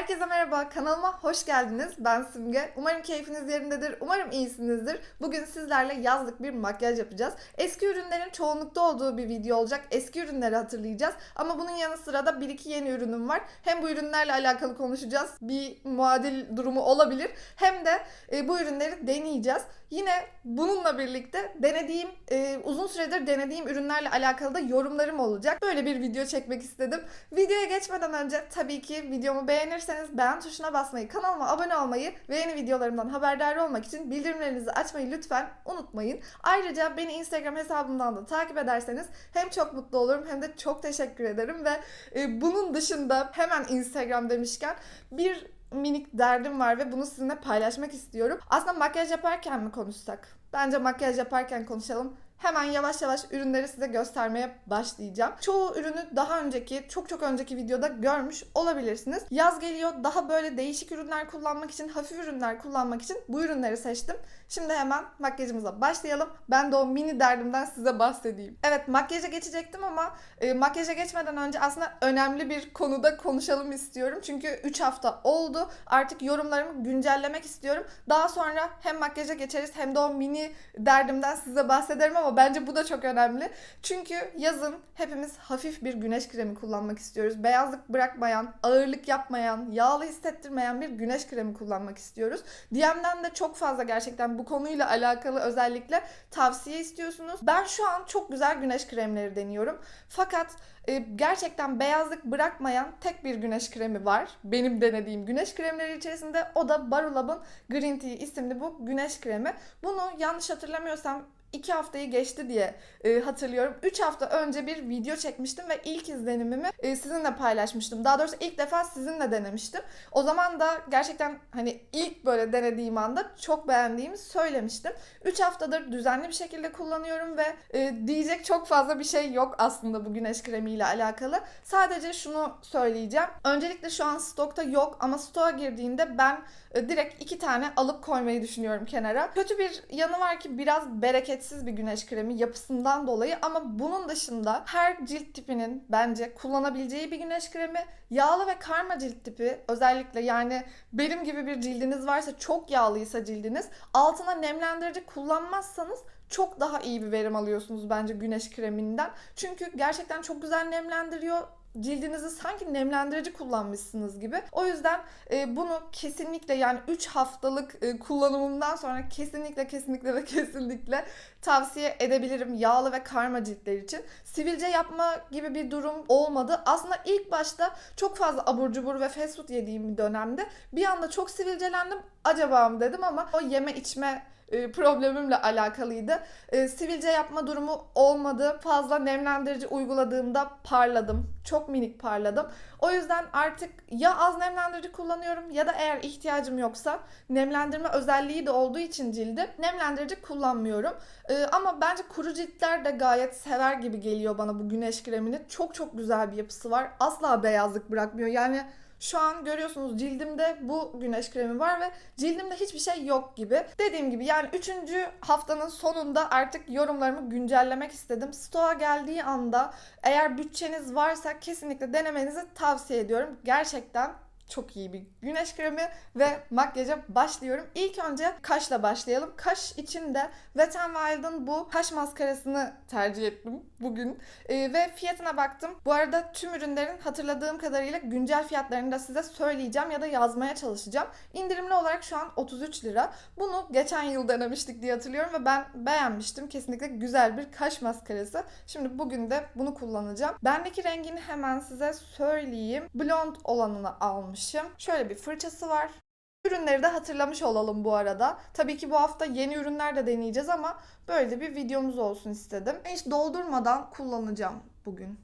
Herkese merhaba, kanalıma hoş geldiniz. Ben Simge. Umarım keyfiniz yerindedir, umarım iyisinizdir. Bugün sizlerle yazlık bir makyaj yapacağız. Eski ürünlerin çoğunlukta olduğu bir video olacak. Eski ürünleri hatırlayacağız. Ama bunun yanı sıra da bir iki yeni ürünüm var. Hem bu ürünlerle alakalı konuşacağız, bir muadil durumu olabilir. Hem de e, bu ürünleri deneyeceğiz. Yine bununla birlikte denediğim, e, uzun süredir denediğim ürünlerle alakalı da yorumlarım olacak. Böyle bir video çekmek istedim. Videoya geçmeden önce tabii ki videomu beğenirseniz beğen tuşuna basmayı, kanalıma abone olmayı ve yeni videolarımdan haberdar olmak için bildirimlerinizi açmayı lütfen unutmayın. Ayrıca beni Instagram hesabımdan da takip ederseniz hem çok mutlu olurum hem de çok teşekkür ederim ve e, bunun dışında hemen Instagram demişken bir minik derdim var ve bunu sizinle paylaşmak istiyorum. Aslında makyaj yaparken mi konuşsak? Bence makyaj yaparken konuşalım. Hemen yavaş yavaş ürünleri size göstermeye başlayacağım. Çoğu ürünü daha önceki, çok çok önceki videoda görmüş olabilirsiniz. Yaz geliyor. Daha böyle değişik ürünler kullanmak için, hafif ürünler kullanmak için bu ürünleri seçtim. Şimdi hemen makyajımıza başlayalım. Ben de o mini derdimden size bahsedeyim. Evet makyaja geçecektim ama e, makyaja geçmeden önce aslında önemli bir konuda konuşalım istiyorum. Çünkü 3 hafta oldu. Artık yorumlarımı güncellemek istiyorum. Daha sonra hem makyaja geçeriz hem de o mini derdimden size bahsederim ama bence bu da çok önemli. Çünkü yazın hepimiz hafif bir güneş kremi kullanmak istiyoruz. Beyazlık bırakmayan, ağırlık yapmayan, yağlı hissettirmeyen bir güneş kremi kullanmak istiyoruz. DM'den de çok fazla gerçekten bu konuyla alakalı özellikle tavsiye istiyorsunuz. Ben şu an çok güzel güneş kremleri deniyorum. Fakat e, gerçekten beyazlık bırakmayan tek bir güneş kremi var. Benim denediğim güneş kremleri içerisinde o da Barulab'ın Green Tea isimli bu güneş kremi. Bunu yanlış hatırlamıyorsam 2 haftayı geçti diye e, hatırlıyorum. 3 hafta önce bir video çekmiştim ve ilk izlenimimi e, sizinle paylaşmıştım. Daha doğrusu ilk defa sizinle denemiştim. O zaman da gerçekten hani ilk böyle denediğim anda çok beğendiğimi söylemiştim. 3 haftadır düzenli bir şekilde kullanıyorum ve e, diyecek çok fazla bir şey yok aslında bu güneş kremiyle alakalı. Sadece şunu söyleyeceğim. Öncelikle şu an stokta yok ama stoğa girdiğinde ben e, direkt iki tane alıp koymayı düşünüyorum kenara. Kötü bir yanı var ki biraz bereketsiz bir güneş kremi yapısından dolayı ama bunun dışında her cilt tipinin bence kullanabileceği bir güneş kremi. Yağlı ve karma cilt tipi özellikle yani benim gibi bir cildiniz varsa çok yağlıysa cildiniz altına nemlendirici kullanmazsanız çok daha iyi bir verim alıyorsunuz bence güneş kreminden. Çünkü gerçekten çok güzel nemlendiriyor cildinizi sanki nemlendirici kullanmışsınız gibi. O yüzden e, bunu kesinlikle yani 3 haftalık e, kullanımımdan sonra kesinlikle kesinlikle ve kesinlikle tavsiye edebilirim yağlı ve karma ciltler için. Sivilce yapma gibi bir durum olmadı. Aslında ilk başta çok fazla abur cubur ve fast food yediğim bir dönemde bir anda çok sivilcelendim. Acaba mı dedim ama o yeme içme e, problemimle alakalıydı. E, sivilce yapma durumu olmadı. Fazla nemlendirici uyguladığımda parladım. Çok minik parladım. O yüzden artık ya az nemlendirici kullanıyorum ya da eğer ihtiyacım yoksa nemlendirme özelliği de olduğu için cildim nemlendirici kullanmıyorum. E, ama bence kuru ciltler de gayet sever gibi geliyor bana bu güneş kremini. Çok çok güzel bir yapısı var. Asla beyazlık bırakmıyor. Yani şu an görüyorsunuz cildimde bu güneş kremi var ve cildimde hiçbir şey yok gibi. Dediğim gibi yani 3. haftanın sonunda artık yorumlarımı güncellemek istedim. Stoğa geldiği anda eğer bütçeniz varsa kesinlikle denemenizi tavsiye ediyorum. Gerçekten çok iyi bir güneş kremi ve makyaja başlıyorum. İlk önce kaşla başlayalım. Kaş için de Wet n Wild'ın bu kaş maskarasını tercih ettim bugün. Ee, ve fiyatına baktım. Bu arada tüm ürünlerin hatırladığım kadarıyla güncel fiyatlarını da size söyleyeceğim ya da yazmaya çalışacağım. İndirimli olarak şu an 33 lira. Bunu geçen yıl denemiştik diye hatırlıyorum ve ben beğenmiştim. Kesinlikle güzel bir kaş maskarası. Şimdi bugün de bunu kullanacağım. Bendeki rengini hemen size söyleyeyim. Blond olanını almışım. Şöyle bir fırçası var. Ürünleri de hatırlamış olalım bu arada. Tabii ki bu hafta yeni ürünler de deneyeceğiz ama böyle bir videomuz olsun istedim. Hiç doldurmadan kullanacağım bugün.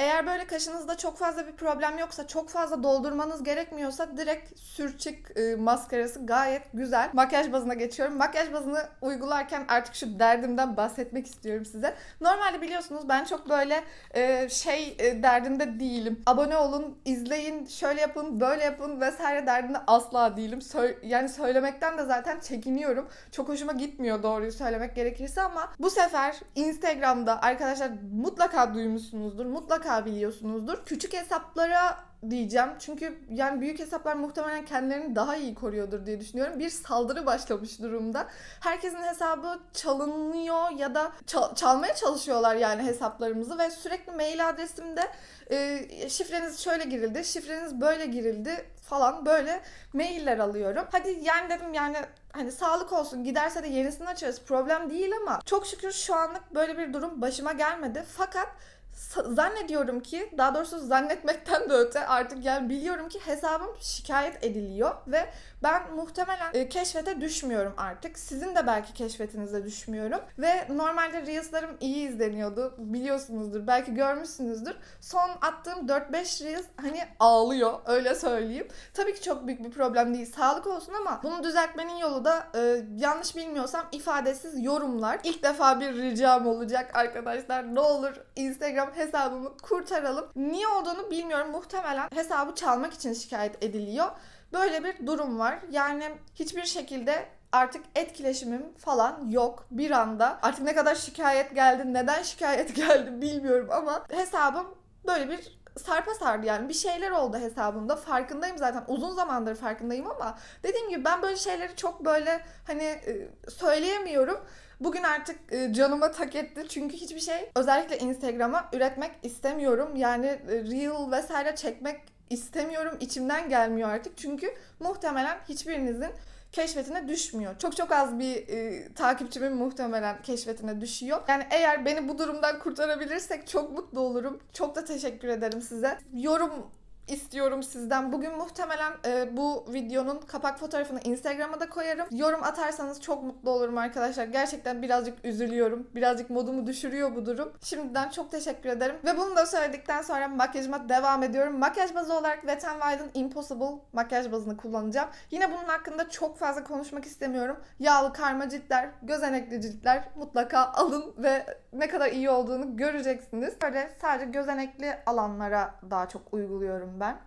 Eğer böyle kaşınızda çok fazla bir problem yoksa, çok fazla doldurmanız gerekmiyorsa direkt sürçük e, maskarası gayet güzel. Makyaj bazına geçiyorum. Makyaj bazını uygularken artık şu derdimden bahsetmek istiyorum size. Normalde biliyorsunuz ben çok böyle e, şey e, derdinde değilim. Abone olun, izleyin, şöyle yapın, böyle yapın vesaire derdinde asla değilim. Sö- yani söylemekten de zaten çekiniyorum. Çok hoşuma gitmiyor doğruyu söylemek gerekirse ama bu sefer Instagram'da arkadaşlar mutlaka duymuşsunuzdur. Mutlaka mutlaka biliyorsunuzdur. Küçük hesaplara diyeceğim. Çünkü yani büyük hesaplar muhtemelen kendilerini daha iyi koruyordur diye düşünüyorum. Bir saldırı başlamış durumda. Herkesin hesabı çalınıyor ya da çal- çalmaya çalışıyorlar yani hesaplarımızı ve sürekli mail adresimde e, şifreniz şöyle girildi, şifreniz böyle girildi falan böyle mailler alıyorum. Hadi yani dedim yani hani sağlık olsun giderse de yenisini açarız problem değil ama çok şükür şu anlık böyle bir durum başıma gelmedi. Fakat zannediyorum ki daha doğrusu zannetmekten de öte artık yani biliyorum ki hesabım şikayet ediliyor ve ben muhtemelen e, keşfete düşmüyorum artık. Sizin de belki keşfetinize düşmüyorum. Ve normalde Reels'larım iyi izleniyordu. Biliyorsunuzdur. Belki görmüşsünüzdür. Son attığım 4-5 Reels hani ağlıyor. Öyle söyleyeyim. Tabii ki çok büyük bir problem değil. Sağlık olsun ama bunu düzeltmenin yolu da e, yanlış bilmiyorsam ifadesiz yorumlar. İlk defa bir ricam olacak arkadaşlar. Ne olur Instagram hesabımı kurtaralım. Niye olduğunu bilmiyorum. Muhtemelen hesabı çalmak için şikayet ediliyor. Böyle bir durum var. Yani hiçbir şekilde artık etkileşimim falan yok bir anda. Artık ne kadar şikayet geldi, neden şikayet geldi bilmiyorum ama hesabım böyle bir sarpa sardı yani bir şeyler oldu hesabımda farkındayım zaten uzun zamandır farkındayım ama dediğim gibi ben böyle şeyleri çok böyle hani e, söyleyemiyorum. Bugün artık e, canıma tak etti çünkü hiçbir şey özellikle Instagram'a üretmek istemiyorum. Yani e, reel vesaire çekmek istemiyorum. içimden gelmiyor artık. Çünkü muhtemelen hiçbirinizin keşfetine düşmüyor. Çok çok az bir e, takipçimin muhtemelen keşfetine düşüyor. Yani eğer beni bu durumdan kurtarabilirsek çok mutlu olurum. Çok da teşekkür ederim size. Yorum istiyorum sizden. Bugün muhtemelen e, bu videonun kapak fotoğrafını Instagram'a da koyarım. Yorum atarsanız çok mutlu olurum arkadaşlar. Gerçekten birazcık üzülüyorum. Birazcık modumu düşürüyor bu durum. Şimdiden çok teşekkür ederim. Ve bunu da söyledikten sonra makyajıma devam ediyorum. Makyaj bazı olarak Wet n Wild'ın Impossible makyaj bazını kullanacağım. Yine bunun hakkında çok fazla konuşmak istemiyorum. Yağlı karma ciltler, gözenekli ciltler mutlaka alın ve ne kadar iyi olduğunu göreceksiniz. Böyle sadece gözenekli alanlara daha çok uyguluyorum ben.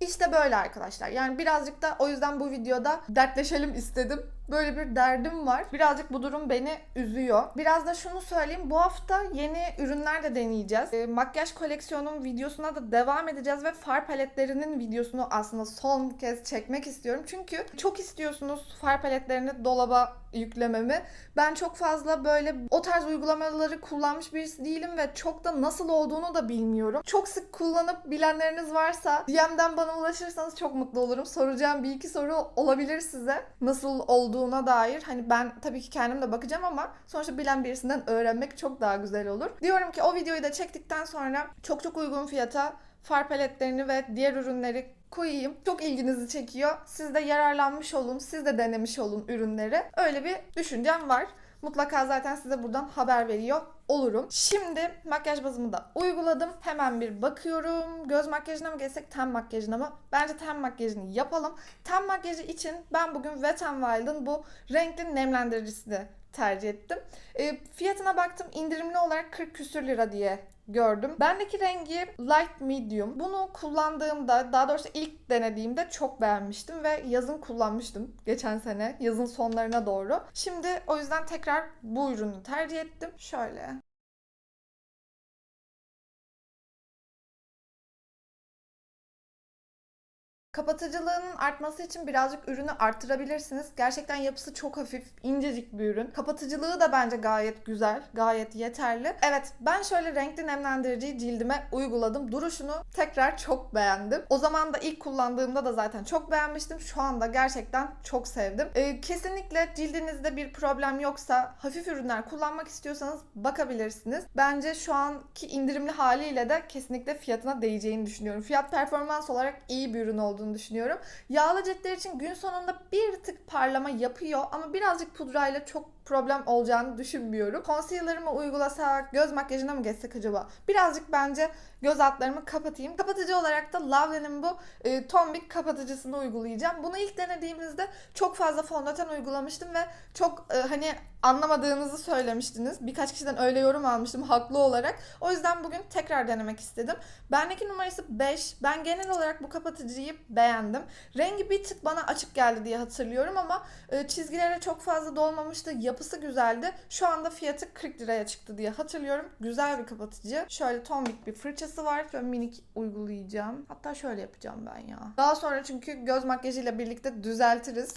İşte böyle arkadaşlar. Yani birazcık da o yüzden bu videoda dertleşelim istedim. Böyle bir derdim var. Birazcık bu durum beni üzüyor. Biraz da şunu söyleyeyim. Bu hafta yeni ürünler de deneyeceğiz. E, makyaj koleksiyonum videosuna da devam edeceğiz ve far paletlerinin videosunu aslında son kez çekmek istiyorum. Çünkü çok istiyorsunuz far paletlerini dolaba yüklememi. Ben çok fazla böyle o tarz uygulamaları kullanmış birisi değilim ve çok da nasıl olduğunu da bilmiyorum. Çok sık kullanıp bilenleriniz varsa DM'den bana ulaşırsanız çok mutlu olurum. Soracağım bir iki soru olabilir size. Nasıl olduğuna dair. Hani ben tabii ki kendim de bakacağım ama sonuçta bilen birisinden öğrenmek çok daha güzel olur. Diyorum ki o videoyu da çektikten sonra çok çok uygun fiyata far paletlerini ve diğer ürünleri koyayım. Çok ilginizi çekiyor. Siz de yararlanmış olun, siz de denemiş olun ürünleri. Öyle bir düşüncem var. Mutlaka zaten size buradan haber veriyor olurum. Şimdi makyaj bazımı da uyguladım. Hemen bir bakıyorum. Göz makyajına mı geçsek ten makyajına mı? Bence ten makyajını yapalım. Ten makyajı için ben bugün Wet n Wild'ın bu renkli nemlendiricisini tercih ettim. E, fiyatına baktım indirimli olarak 40 küsür lira diye gördüm. Bendeki rengi light medium. Bunu kullandığımda daha doğrusu ilk denediğimde çok beğenmiştim ve yazın kullanmıştım geçen sene yazın sonlarına doğru. Şimdi o yüzden tekrar bu ürünü tercih ettim. Şöyle Kapatıcılığının artması için birazcık ürünü arttırabilirsiniz. Gerçekten yapısı çok hafif, incecik bir ürün. Kapatıcılığı da bence gayet güzel, gayet yeterli. Evet, ben şöyle renkli nemlendiriciyi cildime uyguladım. Duruşunu tekrar çok beğendim. O zaman da ilk kullandığımda da zaten çok beğenmiştim. Şu anda gerçekten çok sevdim. Ee, kesinlikle cildinizde bir problem yoksa, hafif ürünler kullanmak istiyorsanız bakabilirsiniz. Bence şu anki indirimli haliyle de kesinlikle fiyatına değeceğini düşünüyorum. Fiyat performans olarak iyi bir ürün olduğunu düşünüyorum. Yağlı ciltler için gün sonunda bir tık parlama yapıyor ama birazcık pudrayla çok problem olacağını düşünmüyorum. Concealer'ımı uygulasak, göz makyajına mı geçsek acaba? Birazcık bence göz altlarımı kapatayım. Kapatıcı olarak da Lavlen'in bu e, tombik kapatıcısını uygulayacağım. Bunu ilk denediğimizde çok fazla fondöten uygulamıştım ve çok e, hani anlamadığınızı söylemiştiniz. Birkaç kişiden öyle yorum almıştım haklı olarak. O yüzden bugün tekrar denemek istedim. Bendeki numarası 5. Ben genel olarak bu kapatıcıyı beğendim. Rengi bir tık bana açık geldi diye hatırlıyorum ama e, çizgilere çok fazla dolmamıştı. Yapı yapısı güzeldi. Şu anda fiyatı 40 liraya çıktı diye hatırlıyorum. Güzel bir kapatıcı. Şöyle tombik bir fırçası var. Şöyle minik uygulayacağım. Hatta şöyle yapacağım ben ya. Daha sonra çünkü göz makyajıyla birlikte düzeltiriz.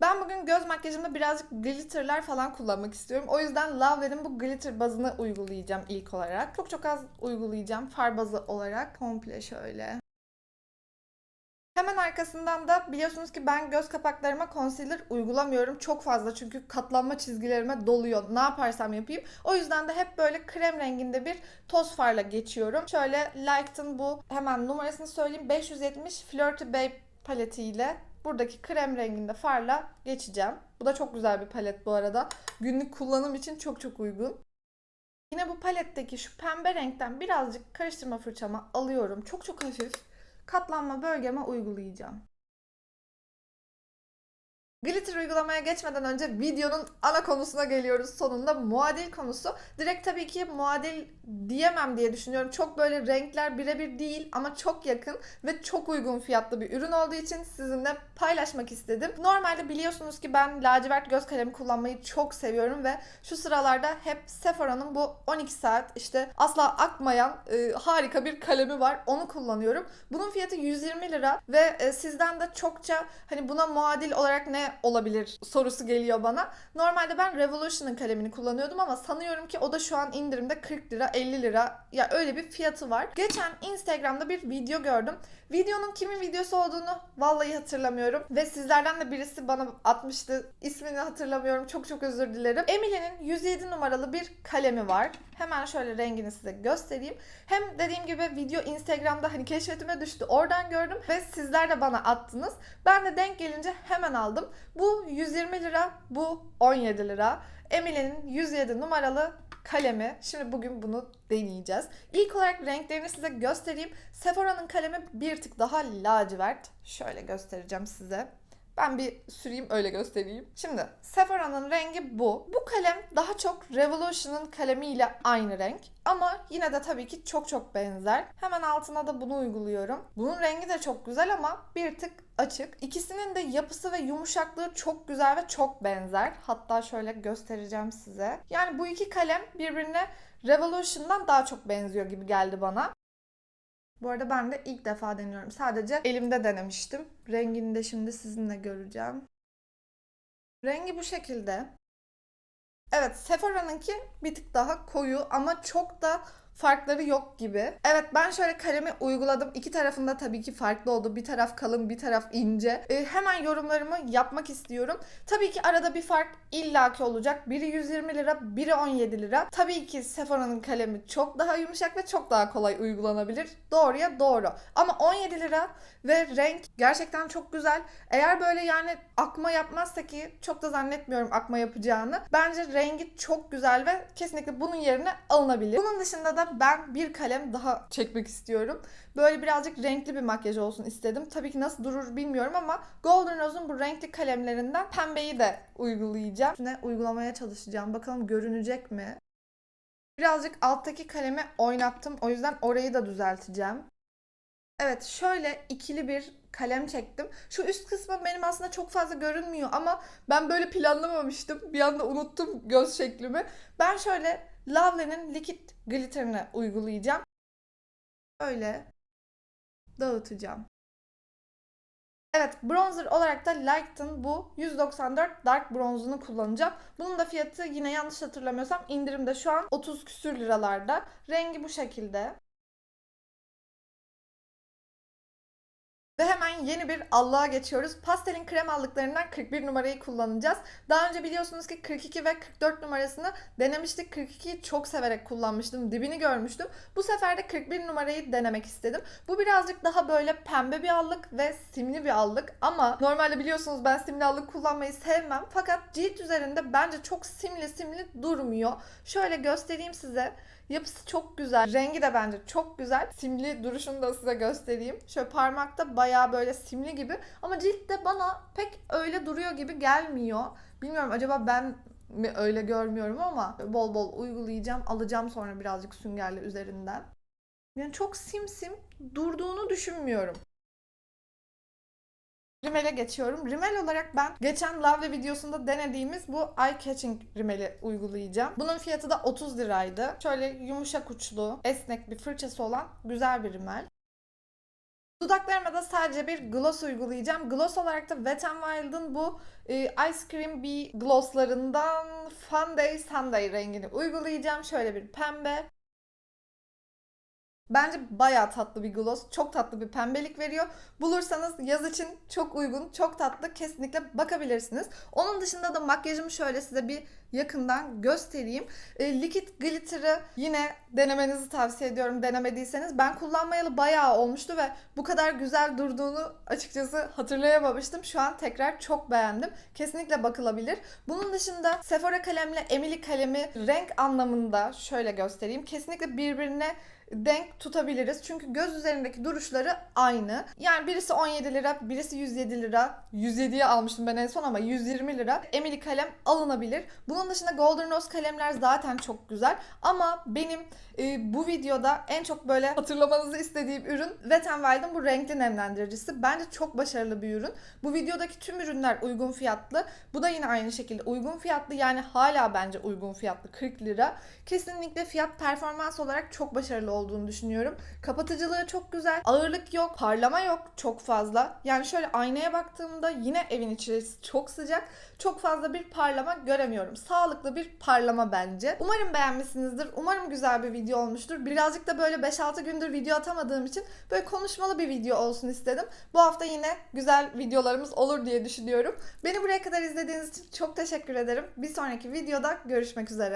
Ben bugün göz makyajımda birazcık glitterlar falan kullanmak istiyorum. O yüzden Lavler'in bu glitter bazını uygulayacağım ilk olarak. Çok çok az uygulayacağım far bazı olarak. Komple şöyle. Hemen arkasından da biliyorsunuz ki ben göz kapaklarıma concealer uygulamıyorum. Çok fazla çünkü katlanma çizgilerime doluyor. Ne yaparsam yapayım. O yüzden de hep böyle krem renginde bir toz farla geçiyorum. Şöyle Liked'ın bu hemen numarasını söyleyeyim. 570 Flirty Babe paletiyle buradaki krem renginde farla geçeceğim. Bu da çok güzel bir palet bu arada. Günlük kullanım için çok çok uygun. Yine bu paletteki şu pembe renkten birazcık karıştırma fırçama alıyorum. Çok çok hafif katlanma bölgeme uygulayacağım. Glitter uygulamaya geçmeden önce videonun ana konusuna geliyoruz sonunda. Muadil konusu. Direkt tabii ki muadil diyemem diye düşünüyorum. Çok böyle renkler birebir değil ama çok yakın ve çok uygun fiyatlı bir ürün olduğu için sizinle paylaşmak istedim. Normalde biliyorsunuz ki ben lacivert göz kalemi kullanmayı çok seviyorum ve şu sıralarda hep Sephora'nın bu 12 saat işte asla akmayan e, harika bir kalemi var. Onu kullanıyorum. Bunun fiyatı 120 lira ve e, sizden de çokça hani buna muadil olarak ne olabilir sorusu geliyor bana. Normalde ben Revolution'ın kalemini kullanıyordum ama sanıyorum ki o da şu an indirimde 40 lira 50 lira ya öyle bir fiyatı var. Geçen Instagram'da bir video gördüm. Videonun kimin videosu olduğunu vallahi hatırlamıyorum ve sizlerden de birisi bana atmıştı. İsmini hatırlamıyorum. Çok çok özür dilerim. Emily'nin 107 numaralı bir kalemi var. Hemen şöyle rengini size göstereyim. Hem dediğim gibi video Instagram'da hani keşfetime düştü. Oradan gördüm ve sizler de bana attınız. Ben de denk gelince hemen aldım. Bu 120 lira, bu 17 lira. Emily'nin 107 numaralı kalemi. Şimdi bugün bunu deneyeceğiz. İlk olarak renklerini size göstereyim. Sephora'nın kalemi bir tık daha lacivert. Şöyle göstereceğim size. Ben bir süreyim öyle göstereyim. Şimdi Sephora'nın rengi bu. Bu kalem daha çok Revolution'ın kalemiyle aynı renk. Ama yine de tabii ki çok çok benzer. Hemen altına da bunu uyguluyorum. Bunun rengi de çok güzel ama bir tık açık. İkisinin de yapısı ve yumuşaklığı çok güzel ve çok benzer. Hatta şöyle göstereceğim size. Yani bu iki kalem birbirine Revolution'dan daha çok benziyor gibi geldi bana. Bu arada ben de ilk defa deniyorum. Sadece elimde denemiştim. Rengini de şimdi sizinle göreceğim. Rengi bu şekilde. Evet, Sephora'nınki bir tık daha koyu ama çok da farkları yok gibi. Evet ben şöyle kalemi uyguladım. İki tarafında tabii ki farklı oldu. Bir taraf kalın, bir taraf ince. Ee, hemen yorumlarımı yapmak istiyorum. Tabii ki arada bir fark illaki olacak. Biri 120 lira, biri 17 lira. Tabii ki Sephora'nın kalemi çok daha yumuşak ve çok daha kolay uygulanabilir. Doğruya doğru. Ama 17 lira ve renk gerçekten çok güzel. Eğer böyle yani akma yapmazsa ki çok da zannetmiyorum akma yapacağını. Bence rengi çok güzel ve kesinlikle bunun yerine alınabilir. Bunun dışında da ben bir kalem daha çekmek istiyorum. Böyle birazcık renkli bir makyaj olsun istedim. Tabii ki nasıl durur bilmiyorum ama Golden Rose'un bu renkli kalemlerinden pembeyi de uygulayacağım. Üstüne uygulamaya çalışacağım. Bakalım görünecek mi? Birazcık alttaki kalemi oynattım. O yüzden orayı da düzelteceğim. Evet şöyle ikili bir kalem çektim. Şu üst kısmı benim aslında çok fazla görünmüyor ama ben böyle planlamamıştım. Bir anda unuttum göz şeklimi. Ben şöyle Lovely'nin Liquid Glitter'ını uygulayacağım. Böyle dağıtacağım. Evet, bronzer olarak da Liked'ın bu 194 Dark Bronze'unu kullanacağım. Bunun da fiyatı yine yanlış hatırlamıyorsam indirimde şu an 30 küsür liralarda. Rengi bu şekilde. Ve hemen yeni bir allığa geçiyoruz. Pastelin krem allıklarından 41 numarayı kullanacağız. Daha önce biliyorsunuz ki 42 ve 44 numarasını denemiştik. 42'yi çok severek kullanmıştım. Dibini görmüştüm. Bu sefer de 41 numarayı denemek istedim. Bu birazcık daha böyle pembe bir allık ve simli bir allık. Ama normalde biliyorsunuz ben simli allık kullanmayı sevmem. Fakat cilt üzerinde bence çok simli simli durmuyor. Şöyle göstereyim size. Yapısı çok güzel. Rengi de bence çok güzel. Simli duruşunu da size göstereyim. Şöyle parmakta bayağı böyle simli gibi. Ama ciltte bana pek öyle duruyor gibi gelmiyor. Bilmiyorum acaba ben mi öyle görmüyorum ama bol bol uygulayacağım. Alacağım sonra birazcık süngerle üzerinden. Yani çok simsim durduğunu düşünmüyorum. Rimel'e geçiyorum. Rimel olarak ben geçen Lovely videosunda denediğimiz bu Eye Catching Rimel'i uygulayacağım. Bunun fiyatı da 30 liraydı. Şöyle yumuşak uçlu, esnek bir fırçası olan güzel bir rimel. Dudaklarıma da sadece bir gloss uygulayacağım. Gloss olarak da Wet n Wild'ın bu e, Ice Cream Bee glosslarından Fun Day Sunday rengini uygulayacağım. Şöyle bir pembe. Bence bayağı tatlı bir gloss. Çok tatlı bir pembelik veriyor. Bulursanız yaz için çok uygun, çok tatlı. Kesinlikle bakabilirsiniz. Onun dışında da makyajımı şöyle size bir yakından göstereyim. E, Liquid Glitter'ı yine denemenizi tavsiye ediyorum denemediyseniz. Ben kullanmayalı bayağı olmuştu ve bu kadar güzel durduğunu açıkçası hatırlayamamıştım. Şu an tekrar çok beğendim. Kesinlikle bakılabilir. Bunun dışında Sephora kalemle Emily kalemi renk anlamında şöyle göstereyim. Kesinlikle birbirine denk tutabiliriz. Çünkü göz üzerindeki duruşları aynı. Yani birisi 17 lira, birisi 107 lira. 107'ye almıştım ben en son ama 120 lira. Emily kalem alınabilir. Bunun dışında Golden Rose kalemler zaten çok güzel. Ama benim e, bu videoda en çok böyle hatırlamanızı istediğim ürün Wet n Wild'ın bu renkli nemlendiricisi. Bence çok başarılı bir ürün. Bu videodaki tüm ürünler uygun fiyatlı. Bu da yine aynı şekilde uygun fiyatlı. Yani hala bence uygun fiyatlı 40 lira. Kesinlikle fiyat performans olarak çok başarılı olduğunu düşünüyorum. Kapatıcılığı çok güzel. Ağırlık yok, parlama yok çok fazla. Yani şöyle aynaya baktığımda yine evin içerisi çok sıcak. Çok fazla bir parlama göremiyorum. Sağlıklı bir parlama bence. Umarım beğenmişsinizdir. Umarım güzel bir video olmuştur. Birazcık da böyle 5-6 gündür video atamadığım için böyle konuşmalı bir video olsun istedim. Bu hafta yine güzel videolarımız olur diye düşünüyorum. Beni buraya kadar izlediğiniz için çok teşekkür ederim. Bir sonraki videoda görüşmek üzere.